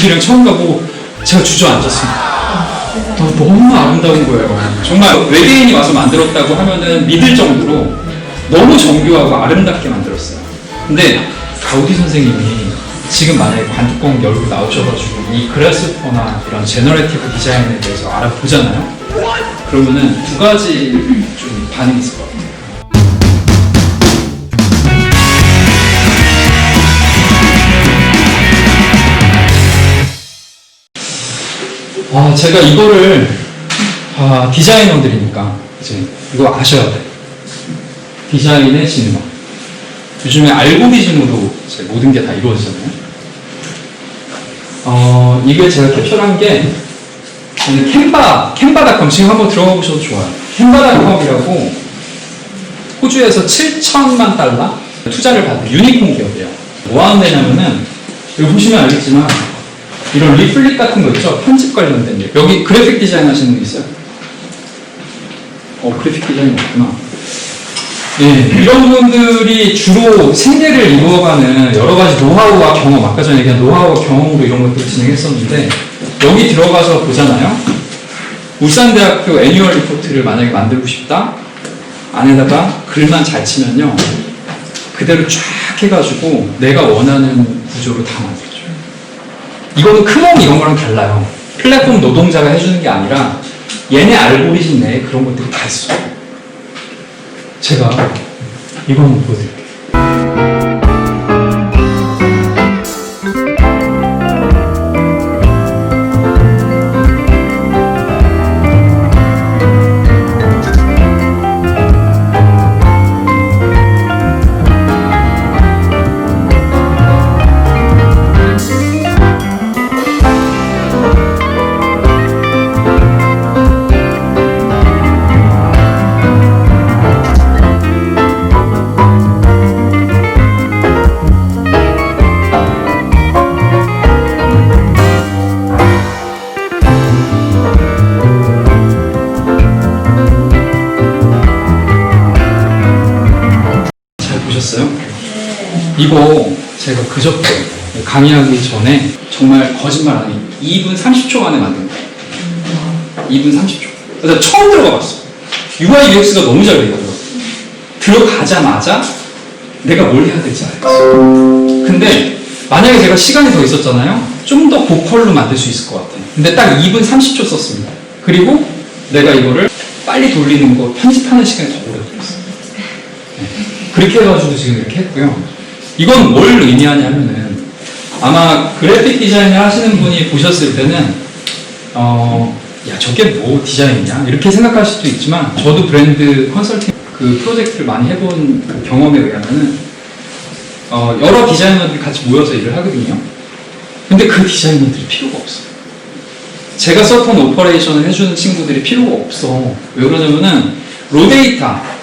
가족들이랑 처음 가고 제가 주저앉았습니다. 어, 너무 아름다운 거예요. 정말 외계인이 와서 만들었다고 하면은 믿을 정도로 너무 정교하고 아름답게 만들었어요. 근데 가우디 선생님이 지금 만약에 관뚜껑 열고 나오셔가지고 이 그라스퍼나 이런 제너레티브 디자인에 대해서 알아보잖아요. 그러면은 두 가지 좀 반응이 있을 것 같아요. 아, 제가 이거를 아, 디자이너들이니까 이제 이거 아셔야 돼. 디자인의 진화. 요즘에 알고리즘으로 모든 게 다 이루어지잖아요. 어, 이게 제가 캡처한 게 캔바, 캔바닷컴 지금 한번 들어가 보셔도 좋아요. 캔바닷컴이라고 호주에서 7천만 달러 투자를 받은 유니콘 기업이에요. 뭐 하는 데냐면은 여기 보시면 알겠지만 이런 리플릿 같은 거 있죠? 편집 관련된 일. 여기 그래픽 디자인 하시는 분 있어요? 어, 그래픽 디자인 없구나. 예, 이런 분들이 주로 생계를 이루어가는 여러 가지 노하우와 경험, 아까 전에 얘기한 노하우와 경험으로 이런 것들을 진행했었는데, 여기 들어가서 보잖아요? 울산대학교 애니얼 리포트를 만약에 만들고 싶다? 안에다가 글만 잘 치면요. 그대로 쫙 해가지고 내가 원하는 구조로 다 만들어줘요. 이거는 크몽 이런 거랑 달라요. 플랫폼 노동자가 해주는 게 아니라 얘네 알고리즘 내에 그런 것들이 다 있어요. 제가 한번 보여드릴게요. 잘 보셨어요? 이거 제가 그저께 강의하기 전에 정말 거짓말 안 해. 2분 30초 만에 만든 거예요. 2분 30초. 그래서 처음 들어가 봤어. UI UX가 너무 잘 되더라고요. 들어가자마자 내가 뭘 해야 될지 알겠어. 근데 만약에 제가 시간이 더 있었잖아요. 좀 더 보컬로 만들 수 있을 것 같아요. 근데 딱 2분 30초 썼습니다. 그리고 내가 이거를 빨리 돌리는 거 편집하는 시간이 더 오래 걸렸어요. 그렇게 해가지고 지금 이렇게 했고요. 이건 뭘 의미하냐면은 아마 그래픽 디자인을 하시는 분이 보셨을 때는 어, 야 저게 뭐 디자인이냐 이렇게 생각하실 수도 있지만 저도 브랜드 컨설팅 그 프로젝트를 많이 해본 그 경험에 의하면은 어, 여러 디자이너들이 같이 모여서 일을 하거든요. 근데 그 디자이너들이 필요가 없어요. 제가 썼던 오퍼레이션을 해주는 친구들이 필요가 없어. 왜 그러냐면은 로데이터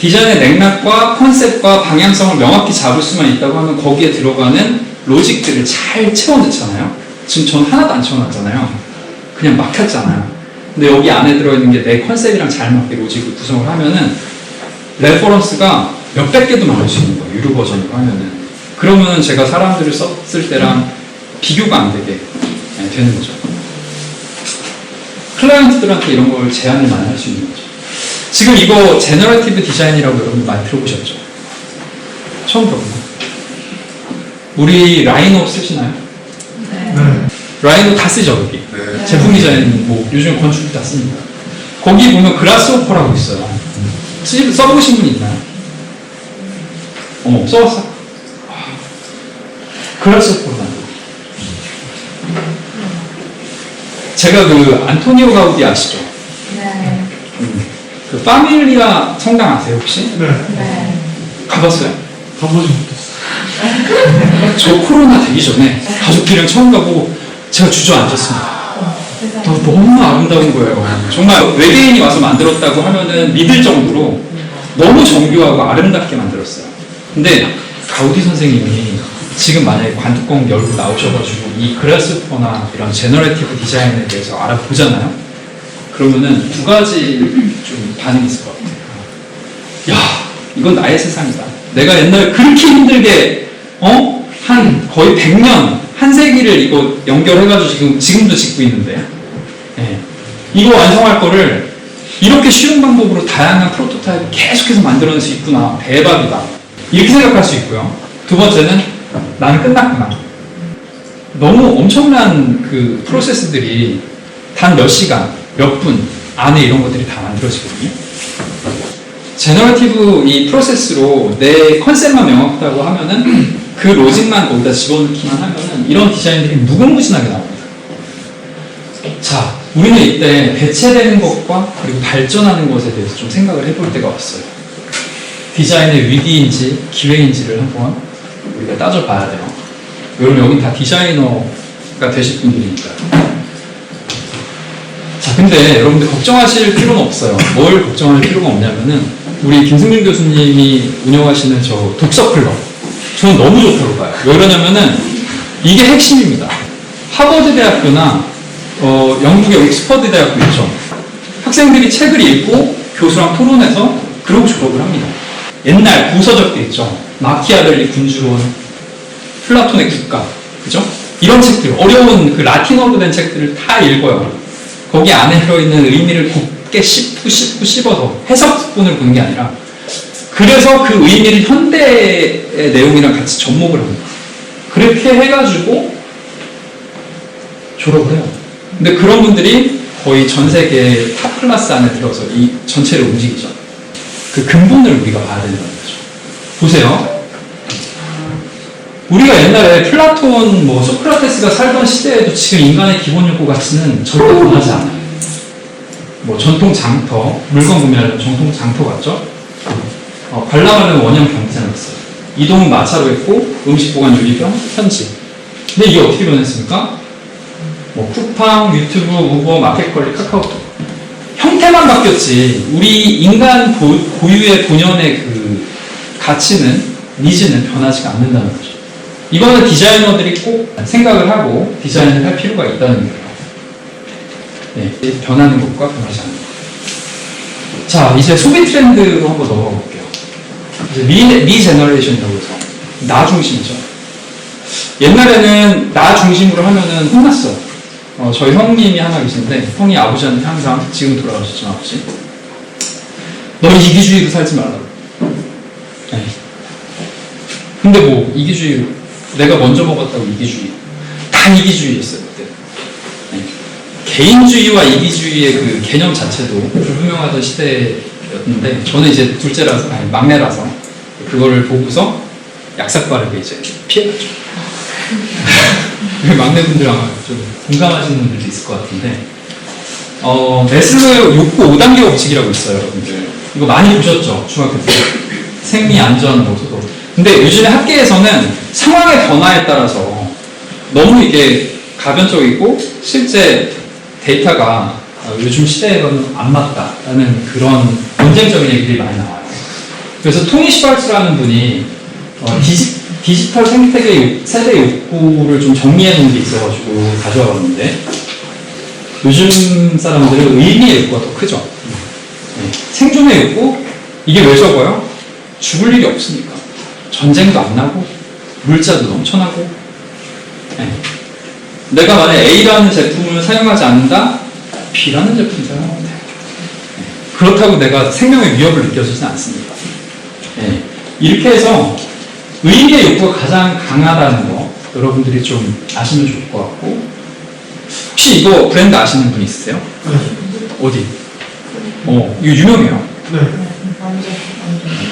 디자인의 맥락과 컨셉과 방향성을 명확히 잡을 수만 있다고 하면 거기에 들어가는 로직들을 잘 채워 넣잖아요. 지금 전 하나도 안 채워놨잖아요. 그냥 막 했잖아요. 근데 여기 안에 들어있는 게 내 컨셉이랑 잘 맞게 로직을 구성을 하면은 레퍼런스가 몇백 개도 만들 수 있는 거예요. 유료 버전으로 하면은. 그러면 제가 사람들을 썼을 때랑 비교가 안 되게 네, 되는 거죠. 클라이언트들한테 이런 걸 제안을 많이 할 수 있는 거죠. 지금 이거 제너러티브 디자인이라고 여러분 많이 들어보셨죠? 처음 들어보나? 우리 라이노 쓰시나요? 네. 라이노 다 쓰죠, 여기. 네. 제품 디자인, 뭐, 요즘 건축 다 씁니다. 거기 보면 그라스오퍼라고 있어요. 쓰, 써보신 분 있나요? 어, 써봤어? 그라스오퍼로 만들어. 제가 그 안토니오 가우디 아시죠? 네. 그 파밀리아 성당 아세요, 혹시? 네. 네. 가봤어요? 가보지 못했어. 저 코로나 되기 전에 가족들이랑 처음 가고 제가 주저앉았습니다. 어, 너무 아름다운 거예요. 정말 외계인이 와서 만들었다고 하면은 믿을 정도로 너무 정교하고 아름답게 만들었어요. 근데 가우디 선생님이 지금 만약에 관뚜껑 열고 나오셔가지고 이 그라스퍼나 이런 제너레티브 디자인에 대해서 알아보잖아요. 그러면은 두 가지 좀 반응이 있을 것 같아요. 야, 이건 나의 세상이다. 내가 옛날에 그렇게 힘들게 어? 한 거의 100년, 한한 세기를 이거 연결해가지고 지금, 지금도 짓고 있는데, 예. 이거 완성할 거를 이렇게 쉬운 방법으로 다양한 프로토타입을 계속해서 만들어낼 수 있구나. 대박이다. 이렇게 생각할 수 있고요. 두 번째는 나는 끝났구나. 너무 엄청난 그 프로세스들이 단 몇 시간, 몇 분 안에 이런 것들이 다 만들어지거든요. 제너러티브 이 프로세스로 내 컨셉만 명확하다고 하면은 그 로직만 거기다 집어넣기만 하면은 이런 디자인들이 무궁무진하게 나옵니다. 자, 우리는 이때 대체되는 것과 그리고 발전하는 것에 대해서 좀 생각을 해볼 때가 왔어요. 디자인의 위기인지 기회인지를 한번 우리가 따져봐야 돼요. 여러분 여기 다 디자이너가 되실 분들이니까요. 자, 근데 여러분들 걱정하실 필요는 없어요. 뭘 걱정할 필요가 없냐면은 우리 김승민 교수님이 운영하시는 저 독서 클럽. 저는 너무 좋다고 봐요. 왜 그러냐면은 이게 핵심입니다. 하버드 대학교나 어, 영국의 옥스퍼드 대학교 있죠. 학생들이 책을 읽고 교수랑 토론해서 그러고 졸업을 합니다. 옛날 구서적도 있죠. 마키아벨리 군주론, 플라톤의 국가, 그죠? 이런 책들, 어려운 그 라틴어로 된 책들을 다 읽어요. 거기 안에 들어있는 의미를 곱게 씹고 씹고 씹어서 해석본을 보는 게 아니라 그래서 그 의미를 현대의 내용이랑 같이 접목을 합니다. 그렇게 해가지고 졸업을 해요. 근데 그런 분들이 거의 전 세계 탑 클래스 안에 들어서 이 전체를 움직이죠. 그 근본을 우리가 봐야 되는 거죠. 보세요. 우리가 옛날에 플라톤, 뭐 소크라테스가 살던 시대에도 지금 인간의 기본 욕구 가치는 절대 변하지 않아요. 뭐 전통 장터, 물건 구매하려면 전통 장터 같죠? 어, 관람하려면 원형 경제는 있어요. 이동은 마차로 했고 음식 보관 유리병, 편지. 근데 이게 어떻게 변했습니까? 뭐 쿠팡, 유튜브, 우버, 마켓컬리, 카카오톡 형태만 바뀌었지 우리 인간 고, 고유의 본연의 그 가치는 니즈는 변하지가 않는다는 거죠. 이거는 디자이너들이 꼭 생각을 하고 디자인을 할 필요가 있다는 거예요. 네, 변하는 것과 변하지 않는 것. 자, 이제 소비 트렌드로 한번 넘어가 볼게요. 이제 미, 미 제너레이션이라고 해서 나 중심이죠. 옛날에는 나 중심으로 하면은 혼났어요. 어, 저희 형님이 하나 계신데 형이 아버지한테 항상 지금 돌아가셨지만 아버지 너 이기주의로 살지 말라고. 네. 근데 뭐 이기주의 내가 먼저 먹었다고 이기주의 다 이기주의였어요 그때. 네. 개인주의와 이기주의의 그 개념 자체도 불분명하던 시대였는데 저는 이제 둘째라서 아니 막내라서 그거를 보고서 약삭 빠르게 이제 피해갔죠. 막내분들 아마 좀 공감하시는 분들도 있을 것 같은데 어, 메슬로의 욕구 5단계 법칙이라고 있어요 여러분들 이거 많이 보셨죠 중학교 때 생리 안전 뭐 근데 요즘에 학계에서는 상황의 변화에 따라서 너무 이게 가변적이고 실제 데이터가 어, 요즘 시대에는 안 맞다라는 그런 논쟁적인 얘기들이 많이 나와요 그래서 토니 슈발츠라는 분이 어, 디지, 디지털 생태계 욕- 세대 욕구를 좀 정리해 놓은 게 있어가지고 가져와 봤는데 요즘 사람들은 의미의 욕구가 더 크죠. 네. 생존의 욕구 이게 왜 적어요? 죽을 일이 없으니까 전쟁도 안 나고 물자도 넘쳐나고 네. 내가 만약 A라는 제품을 사용하지 않는다 B라는 제품을 사용하면 돼요. 네. 그렇다고 내가 생명의 위협을 느껴지진 않습니다. 네. 이렇게 해서 의미의 욕구가 가장 강하다는 거 여러분들이 좀 아시면 좋을 것 같고 혹시 이거 브랜드 아시는 분 있으세요? 네. 어디? 어 이거 유명해요. 네.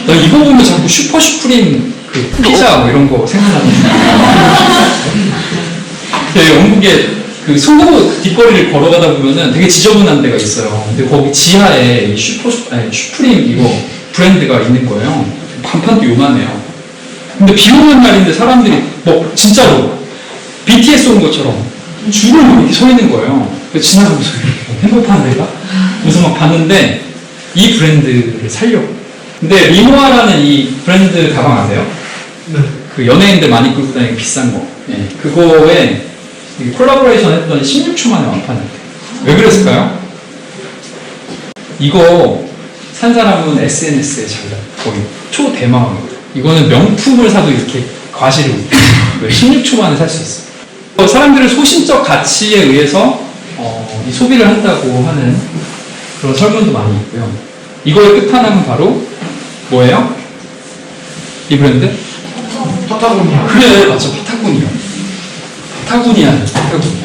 나 이거 보면 자꾸 슈퍼 슈프림 그 피자 뭐 이런 거 생각나는데 네, 영국에 그 소고 뒷거리를 걸어가다 보면은 되게 지저분한 데가 있어요. 근데 거기 지하에 이 슈퍼 슈 아니 슈프림 이거 브랜드가 있는 거예요. 간판도 요만해요. 근데 비 오는 날인데 사람들이 뭐 진짜로 BTS 온 것처럼 줄을 이렇게 서 있는 거예요. 그래서 지나가면서 행복한 데가? 그래서 막 봤는데 이 브랜드를 살려고. 근데 리모아라는 이 브랜드 가방 아세요? 네. 그 연예인들 많이 끌고 다니는 비싼 거. 예, 그거에 이 콜라보레이션 했더니 16초 만에 완판했대. 왜 그랬을까요? 이거 산 사람은 SNS에 자기가 거의 초대망이거든. 이거는 명품을 사도 이렇게 과실을 못해. 왜 16초 만에 살 수 있어. 어, 사람들은 소신적 가치에 의해서 어, 이 소비를 한다고 하는 그런 설문도 많이 있고요. 이거의 끝판왕은 바로 뭐예요? 이 브랜드? 파타고니아. 그래, 맞죠. 파타고니아. 파타고니아죠, 파타고니아.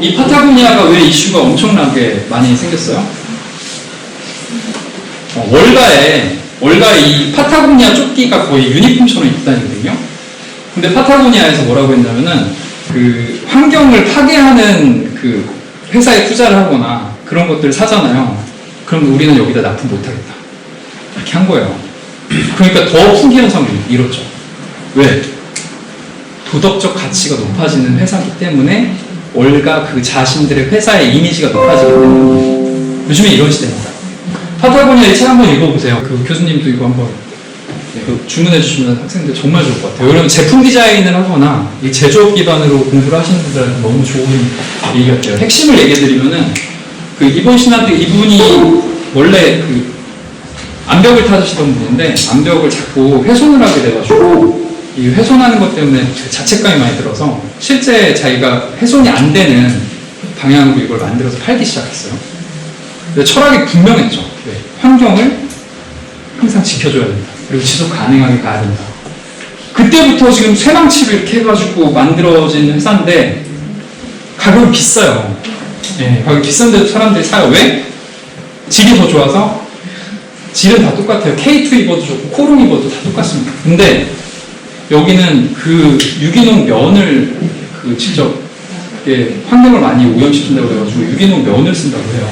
이 파타고니아가 왜 이슈가 엄청나게 많이 생겼어요? 어, 월가에, 월가에 이 파타고니아 조끼가 거의 유니폼처럼 입고 다니거든요. 근데 파타고니아에서 뭐라고 했냐면은, 그, 환경을 파괴하는 그 회사에 투자를 하거나 그런 것들을 사잖아요. 그럼 우리는 여기다 납품 못하겠다. 한 거예요. 그러니까 더 풍기 현상을 이뤘죠. 왜? 도덕적 가치가 높아지는 회사이기 때문에 월가 그 자신들의 회사의 이미지가 높아지기 때문에 요즘에 이런 시대입니다. 파타고니아 이책 한번 읽어보세요. 그 교수님도 이거 한번 그 주문해 주시면 학생들 정말 좋을 것 같아요. 왜냐면 제품 디자인을 하거나 이 제조업 기반으로 공부를 하시는 분들한테 너무 좋은 얘기 같아요. 핵심을 얘기해 드리면은 그 이번 신한테 이분이 원래 그 암벽을 타시던 분인데 암벽을 자꾸 훼손을 하게 돼가지고 이 훼손하는 것 때문에 자책감이 많이 들어서 실제 자기가 훼손이 안 되는 방향으로 이걸 만들어서 팔기 시작했어요. 철학이 분명했죠. 네. 환경을 항상 지켜줘야 된다. 그리고 지속 가능하게 가야 된다. 그때부터 지금 쇠망치를 이렇게 해가지고 만들어진 회사인데 가격이 비싸요. 예, 가격이 비싼데도 사람들이 사요. 왜? 질이 더 좋아서 질은 다 똑같아요. K2 입어도 좋고 코롱 입어도 다 똑같습니다. 근데 여기는 그 유기농 면을 그 직접 이렇게 환경을 많이 오염시킨다고 그래가지고 유기농 면을 쓴다고 해요.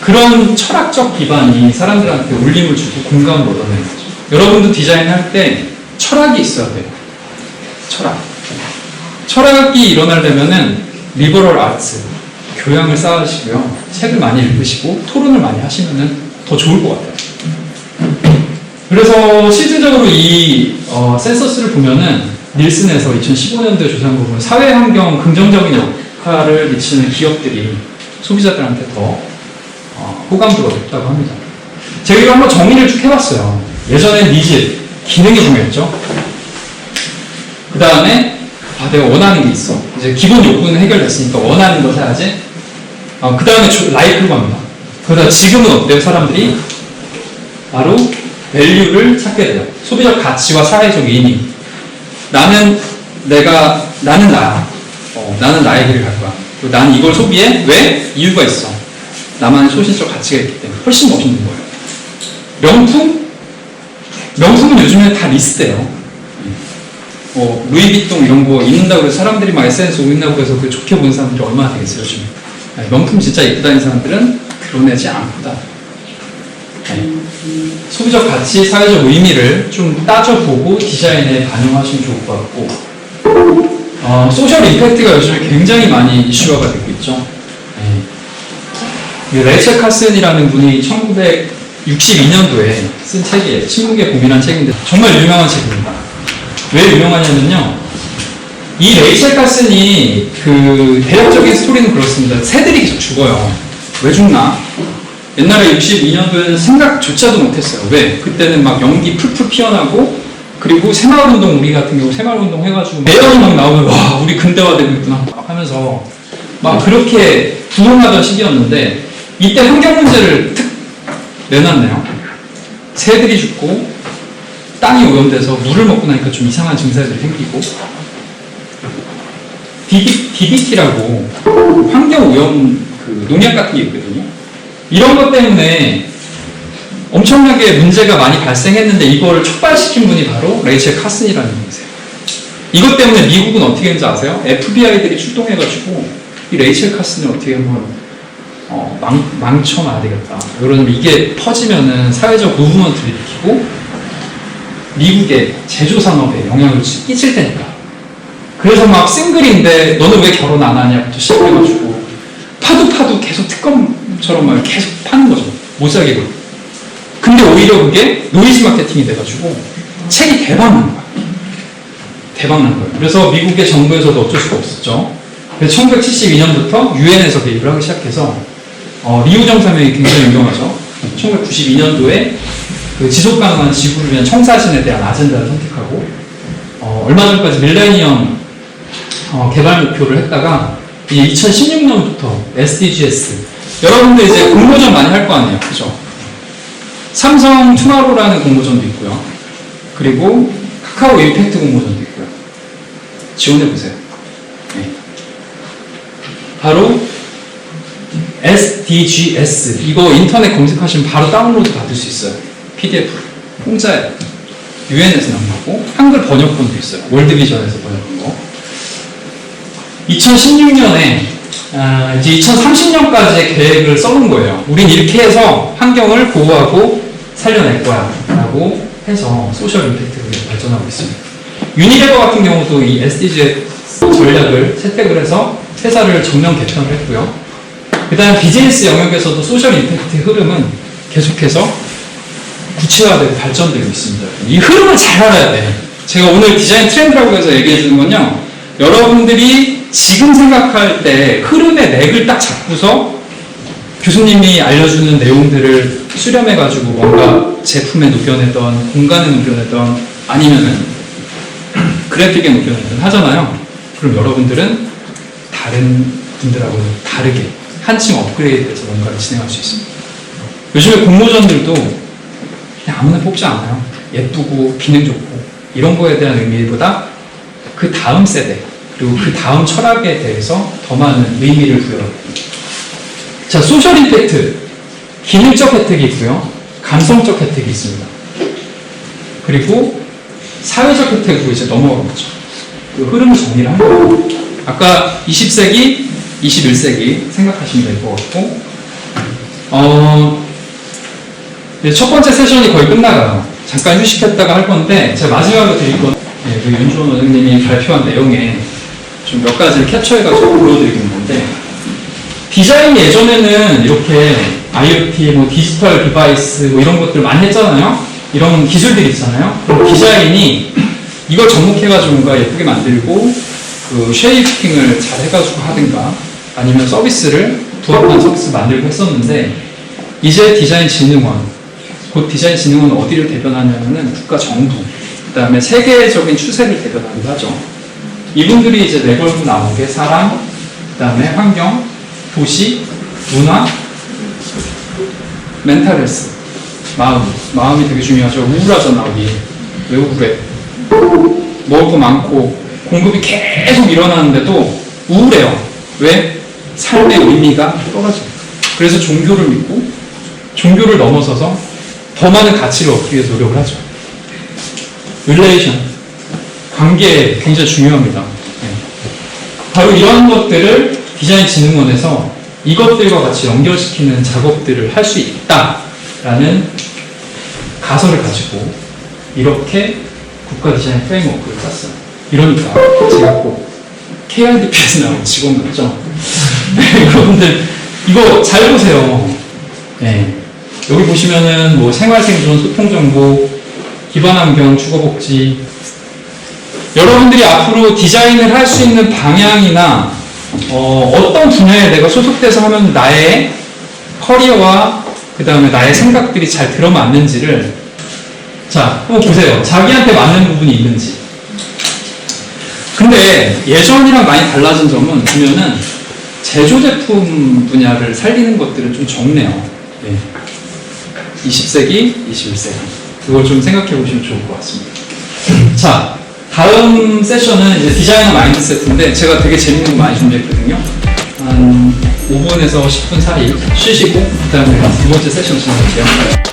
그런 철학적 기반이 사람들한테 울림을 주고 공감을 얻어내는 거죠. 여러분도 디자인할 때 철학이 있어야 돼요. 철학. 철학이 일어나려면은 리버럴 아츠, 교양을 쌓으시고요. 책을 많이 읽으시고 토론을 많이 하시면은 더 좋을 것 같아요. 그래서 실질적으로 이 어, 센서스를 보면은 닐슨에서 2015년도에 조사한 거 보면 사회 환경 긍정적인 역할을 미치는 기업들이 소비자들한테 더 어, 호감도가 높다고 합니다. 제가 한번 정리를 쭉 해봤어요. 예전엔 니즈, 기능이 중요했죠. 그 다음에 아, 내가 원하는 게 있어. 이제 기본 욕구는 해결됐으니까 원하는 거 사야지. 어, 그 다음에 라이프로 갑니다. 그러다 지금은 어때요, 사람들이? 바로 밸류를 찾게 돼요. 소비적 가치와 사회적 의미. 나는 내가, 나는 나야. 어, 나는 나의 길을 갈 거야. 그리고 나는 이걸 소비해? 왜? 이유가 있어. 나만의 소신적 가치가 있기 때문에 훨씬 멋있는 거예요. 명품? 명품은 요즘에 다 리스트예요. 뭐 루이비통 이런 거 입는다고 해서 사람들이 막 SNS 올린다고 해서 그 좋게 보는 사람들이 얼마나 되겠어요 요즘에 아니, 명품 진짜 다니는 사람들은 그러내지 않고다 네. 소비적 가치, 사회적 의미를 좀 따져보고 디자인에 반영하시면 좋을 것 같고 어, 소셜 임팩트가 요즘에 굉장히 많이 이슈화가 되고 있죠 네. 이 레이첼 카슨이라는 분이 1962년도에 쓴 책이에요 침묵의 봄이라는 책인데 정말 유명한 책입니다 왜 유명하냐면요. 이 레이첼 카슨이 그 대략적인 스토리는 그렇습니다. 새들이 계속 죽어요. 왜 죽나? 옛날에 62년도에는 생각조차도 못했어요. 왜? 그때는 막 연기 풀풀 피어나고 그리고 새마을운동 우리 같은 경우 새마을운동 해가지고 매연이 막 나오면 와 우리 근대화되고 있구나 막 하면서 막 그렇게 부흥하던 시기였는데 이때 환경 문제를 특 내놨네요. 새들이 죽고 땅이 오염돼서 물을 먹고 나니까 좀 이상한 증세들이 생기고 DD, DDT라고 환경 오염 그 농약 같은 게 있거든요. 이런 것 때문에 엄청나게 문제가 많이 발생했는데 이걸 촉발시킨 분이 바로 레이첼 카슨이라는 분이세요. 이것 때문에 미국은 어떻게 했는지 아세요? FBI들이 출동해가지고 이 레이첼 카슨을 어떻게 한번 어, 망, 망쳐놔야 되겠다. 그러면 이게 퍼지면은 사회적 무브먼트를 일으키고 미국의 제조 산업에 영향을 끼칠 테니까. 그래서 막 싱글인데 너는 왜 결혼 안 하냐부터 시작해가지고 파도 파도 계속 특검처럼 막 계속 파는 거죠. 못 사게 고 근데 오히려 그게 노이즈 마케팅이 돼가지고 책이 대박 난 거야. 대박 난 거예요. 그래서 미국의 정부에서도 어쩔 수가 없었죠. 그래서 1972년부터 유엔에서 개입을 하기 시작해서 어, 리우 정상회의 굉장히 유명하죠. 1992년도에 그 지속 가능한 지구를 위한 청사진에 대한 아젠다를 선택하고 어, 얼마 전까지 밀레니엄 어, 개발 목표를 했다가 이제 2016년부터 SDGs 여러분들 이제 공모전 많이 할 거 아니에요, 그죠? 삼성 투마로라는 공모전도 있고요. 그리고 카카오 임팩트 공모전도 있고요. 지원해 보세요. 네. 바로 SDGs 이거 인터넷 검색하시면 바로 다운로드 받을 수 있어요. PDF 공짜예요. 유엔에서 나온 거고 한글 번역본도 있어요. 월드비전에서 번역한 거. 2016년에 아, 이제 2030년까지의 계획을 써놓은 거예요. 우린 이렇게 해서 환경을 보호하고 살려낼 거야. 라고 해서 소셜 임팩트를 발전하고 있습니다. 유니레버 같은 경우도 이 SDG 전략을 채택을 해서 회사를 전면 개편을 했고요. 그 다음 비즈니스 영역에서도 소셜 임팩트 흐름은 계속해서 구체화되고 발전되고 있습니다. 이 흐름을 잘 알아야 돼. 제가 오늘 디자인 트렌드라고 해서 얘기해 주는 건요. 여러분들이 지금 생각할 때 흐름의 맥을 딱 잡고서 교수님이 알려주는 내용들을 수렴해가지고 뭔가 제품에 녹여내던, 공간에 녹여내던, 아니면은 그래픽에 녹여내던 하잖아요. 그럼 여러분들은 다른 분들하고 다르게 한층 업그레이드해서 뭔가를 진행할 수 있습니다. 요즘에 공모전들도 그냥 아무나 뽑지 않아요. 예쁘고 기능 좋고 이런 거에 대한 의미보다 그 다음 세대 그리고 그 다음 철학에 대해서 더 많은 의미를 부여합니다. 자, 소셜 임팩트 기능적 혜택이 있고요. 감성적 혜택이 있습니다. 그리고 사회적 혜택으로 이제 넘어가는 거죠. 그 흐름을 정리를 한 거예요. 아까 20세기, 21세기 생각하시면 될 것 같고, 어, 첫 번째 세션이 거의 끝나가요. 잠깐 휴식했다가 할 건데, 제가 마지막으로 드릴 건, 예, 그 윤주원 원장님이 발표한 내용에 좀 몇 가지를 캡처해가지고 보여드리는 건데, 디자인이 예전에는 이렇게 IoT, 뭐 디지털 디바이스 뭐 이런 것들 많이 했잖아요. 이런 기술들이 있잖아요. 그럼 디자인이 이걸 접목해가지고 뭔가 예쁘게 만들고 그 쉐이핑을 잘 해가지고 하든가 아니면 서비스를 부합한 서비스 만들고 했었는데 이제 디자인 진흥원 곧 디자인 진흥원은 어디를 대변하냐면은 국가 정부 그 다음에 세계적인 추세를 대변하기도 하죠. 이분들이 이제 내걸고 나온 게 사람, 그 다음에 환경, 도시, 문화, 멘탈 헬스, 마음. 마음이 되게 중요하죠. 우울하잖아, 우리. 왜 우울해? 먹을 거 많고, 공급이 계속 일어나는데도 우울해요. 왜? 삶의 의미가 떨어져요. 그래서 종교를 믿고, 종교를 넘어서서 더 많은 가치를 얻기 위해서 노력을 하죠. 릴레이션. 관계 굉장히 중요합니다. 네. 바로 이런 것들을 디자인 진흥원에서 이것들과 같이 연결시키는 작업들을 할 수 있다라는 가설을 가지고 이렇게 국가 디자인 프레임워크를 짰어요. 이러니까 제가 꼭 KRDP에서 나온 직원 같죠? 네, 여러분들 이거 잘 보세요. 네. 여기 보시면은 뭐 생활생존, 소통정보, 기반환경, 주거복지 여러분들이 앞으로 디자인을 할 수 있는 방향이나 어, 떤 분야에 내가 소속돼서 하면 나의 커리어와 그 다음에 나의 생각들이 잘 들어맞는지를 자 한번 보세요. 자기한테 맞는 부분이 있는지. 근데 예전이랑 많이 달라진 점은 보면은 제조 제품 분야를 살리는 것들은 좀 적네요. 네. 20세기, 21세기. 그걸 좀 생각해 보시면 좋을 것 같습니다. 자, 다음 세션은 이제 디자이너 마인드세트인데 제가 되게 재밌는 거 많이 준비했거든요. 한 5분에서 10분 사이 쉬시고 그다음에 두 번째 세션 진행할게요.